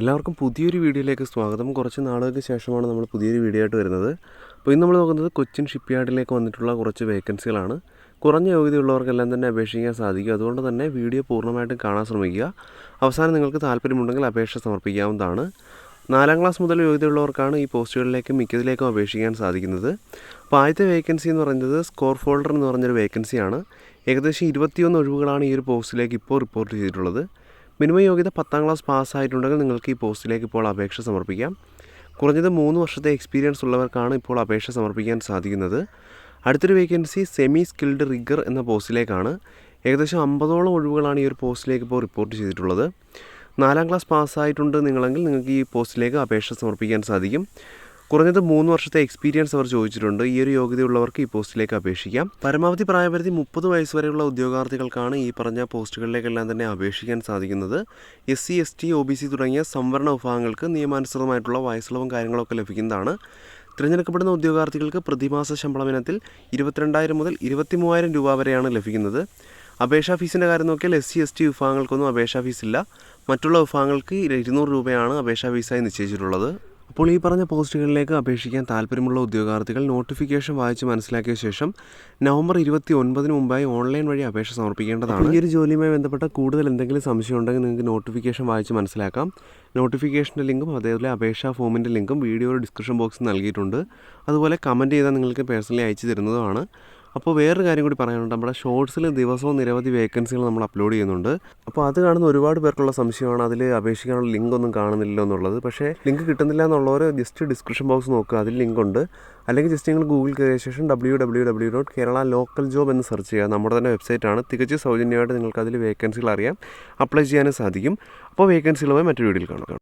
എല്ലാവർക്കും പുതിയൊരു വീഡിയോയിലേക്ക് സ്വാഗതം. കുറച്ച് നാളുകൾക്ക് ശേഷമാണ് നമ്മൾ പുതിയൊരു വീഡിയോ ആയിട്ട് വരുന്നത്. അപ്പോൾ ഇന്ന് നമ്മൾ നോക്കുന്നത് കൊച്ചിൻ ഷിപ്പ്യാർഡിലേക്ക് വന്നിട്ടുള്ള കുറച്ച് വേക്കൻസികളാണ്. കുറഞ്ഞ യോഗ്യതയുള്ളവർക്കെല്ലാം തന്നെ അപേക്ഷിക്കാൻ സാധിക്കും. അതുകൊണ്ട് തന്നെ വീഡിയോ പൂർണമായിട്ടും കാണാൻ ശ്രമിക്കുക. അവസാനം നിങ്ങൾക്ക് താല്പര്യമുണ്ടെങ്കിൽ അപേക്ഷ സമർപ്പിക്കാവുന്നതാണ്. നാലാം ക്ലാസ് മുതൽ യോഗ്യതയുള്ളവർക്കാണ് ഈ പോസ്റ്റുകളിലേക്കും മിക്കതിലേക്കും അപേക്ഷിക്കാൻ സാധിക്കുന്നത്. അപ്പോൾ ആദ്യത്തെ വേക്കൻസി എന്ന് പറയുന്നത് സ്കോർ ഫോൾഡർ എന്ന് പറഞ്ഞൊരു വേക്കൻസിയാണ്. ഏകദേശം ഇരുപത്തിയൊന്ന് ഒഴിവുകളാണ് ഈ ഒരു പോസ്റ്റിലേക്ക് ഇപ്പോൾ റിപ്പോർട്ട് ചെയ്തിട്ടുള്ളത്. മിനിമം യോഗ്യത പത്താം ക്ലാസ് പാസ്സായിട്ടുണ്ടെങ്കിൽ നിങ്ങൾക്ക് ഈ പോസ്റ്റിലേക്ക് ഇപ്പോൾ അപേക്ഷ സമർപ്പിക്കാം. കുറഞ്ഞത് മൂന്ന് വർഷത്തെ എക്സ്പീരിയൻസ് ഉള്ളവർക്കാണ് ഇപ്പോൾ അപേക്ഷ സമർപ്പിക്കാൻ സാധിക്കുന്നത്. അടുത്തൊരു വേക്കൻസി സെമി സ്കിൽഡ് റിഗർ എന്ന പോസ്റ്റിലേക്കാണ്. ഏകദേശം അമ്പതോളം ഒഴിവുകളാണ് ഈ ഒരു പോസ്റ്റിലേക്ക് ഇപ്പോൾ റിപ്പോർട്ട് ചെയ്തിട്ടുള്ളത്. നാലാം ക്ലാസ് പാസ്സായിട്ടുണ്ട് നിങ്ങളെങ്കിൽ നിങ്ങൾക്ക് ഈ പോസ്റ്റിലേക്ക് അപേക്ഷ സമർപ്പിക്കാൻ സാധിക്കും. കുറഞ്ഞത് മൂന്ന് വർഷത്തെ എക്സ്പീരിയൻസ് അവർ ചോദിച്ചിട്ടുണ്ട്. ഈ ഒരു യോഗ്യതയുള്ളവർക്ക് ഈ പോസ്റ്റിലേക്ക് അപേക്ഷിക്കാം. പരമാവധി പ്രായപരിധി മുപ്പത് വയസ്സ് വരെയുള്ള ഉദ്യോഗാർത്ഥികൾക്കാണ് ഈ പറഞ്ഞ പോസ്റ്റുകളിലേക്കെല്ലാം തന്നെ അപേക്ഷിക്കാൻ സാധിക്കുന്നത്. S C S T O B C തുടങ്ങിയ സംവരണ വിഭാഗങ്ങൾക്ക് നിയമാനുസൃതമായിട്ടുള്ള വയസ്സിളവും കാര്യങ്ങളൊക്കെ ലഭിക്കുന്നതാണ്. തിരഞ്ഞെടുക്കപ്പെടുന്ന ഉദ്യോഗാർത്ഥികൾക്ക് പ്രതിമാസ ശമ്പളം ഇനത്തിൽ ഇരുപത്തിരണ്ടായിരം മുതൽ ഇരുപത്തി മൂവായിരം രൂപ വരെയാണ് ലഭിക്കുന്നത്. അപേക്ഷാ ഫീസിന്റെ കാര്യം നോക്കിയാൽ എസ് സി എസ് ടി വിഭാഗങ്ങൾക്കൊന്നും അപേക്ഷാ ഫീസില്ല. മറ്റുള്ള വിഭാഗങ്ങൾക്ക് ഇരുന്നൂറ് രൂപയാണ് അപേക്ഷാ ഫീസായി നിശ്ചയിച്ചിട്ടുള്ളത്. അപ്പോൾ ഈ പറഞ്ഞ പോസ്റ്റുകളിലേക്ക് അപേക്ഷിക്കാൻ താല്പര്യമുള്ള ഉദ്യോഗാർത്ഥികൾ നോട്ടിഫിക്കേഷൻ വായിച്ച് മനസ്സിലാക്കിയ ശേഷം നവംബർ ഇരുപത്തി ഒൻപതിന് മുമ്പായി ഓൺലൈൻ വഴി അപേക്ഷ സമർപ്പിക്കേണ്ടതാണ്. ഈ ഒരു ജോലിയുമായി ബന്ധപ്പെട്ട കൂടുതൽ എന്തെങ്കിലും സംശയം ഉണ്ടെങ്കിൽ നിങ്ങൾക്ക് നോട്ടിഫിക്കേഷൻ വായിച്ച് മനസ്സിലാക്കാം. നോട്ടിഫിക്കേഷന്റെ ലിങ്കും അതേപോലെ അപേക്ഷാ ഫോമിന്റെ ലിങ്കും വീഡിയോയുടെ ഡിസ്ക്രിപ്ഷൻ ബോക്സിൽ നൽകിയിട്ടുണ്ട്. അതുപോലെ കമന്റ് ചെയ്താൽ നിങ്ങൾക്ക് പേഴ്സണലി അയച്ചു തരുന്നതുമാണ്. അപ്പോൾ വേറൊരു കാര്യം കൂടി പറയാനുണ്ട്. നമ്മുടെ ഷോർട്സിൽ ദിവസവും നിരവധി വേക്കൻസികൾ നമ്മൾ അപ്ലോഡ് ചെയ്യുന്നുണ്ട്. അപ്പോൾ അത് കാണുന്ന ഒരുപാട് പേർക്കുള്ള സംശയമാണ്. അതിൽ അപേക്ഷിക്കാനുള്ള ലിങ്ക് ഒന്നും കാണുന്നില്ല എന്നുള്ളത്. പക്ഷേ ലിങ്ക് കിട്ടുന്നില്ല എന്നുള്ളവർ ജസ്റ്റ് ഡിസ്ക്രിപ്ഷൻ ബോക്സ് നോക്കുക. അതിൽ ലിങ്ക് ഉണ്ട്. അല്ലെങ്കിൽ ജസ്റ്റ് നിങ്ങൾ ഗൂഗിൾ കയറിയ ശേഷം W W W dot Kerala local job എന്ന് സെർച്ച് ചെയ്യുക. നമ്മുടെ തന്നെ വെബ്സൈറ്റാണ്. തികച്ചും സൗജന്യമായിട്ട് നിങ്ങൾക്ക് അതിൽ വേക്കൻസികൾ അറിയാം അപ്ലൈ ചെയ്യാനും സാധിക്കും. അപ്പോൾ വേക്കൻസികളുമായി മറ്റൊരു വീഡിയോയിൽ കാണാം.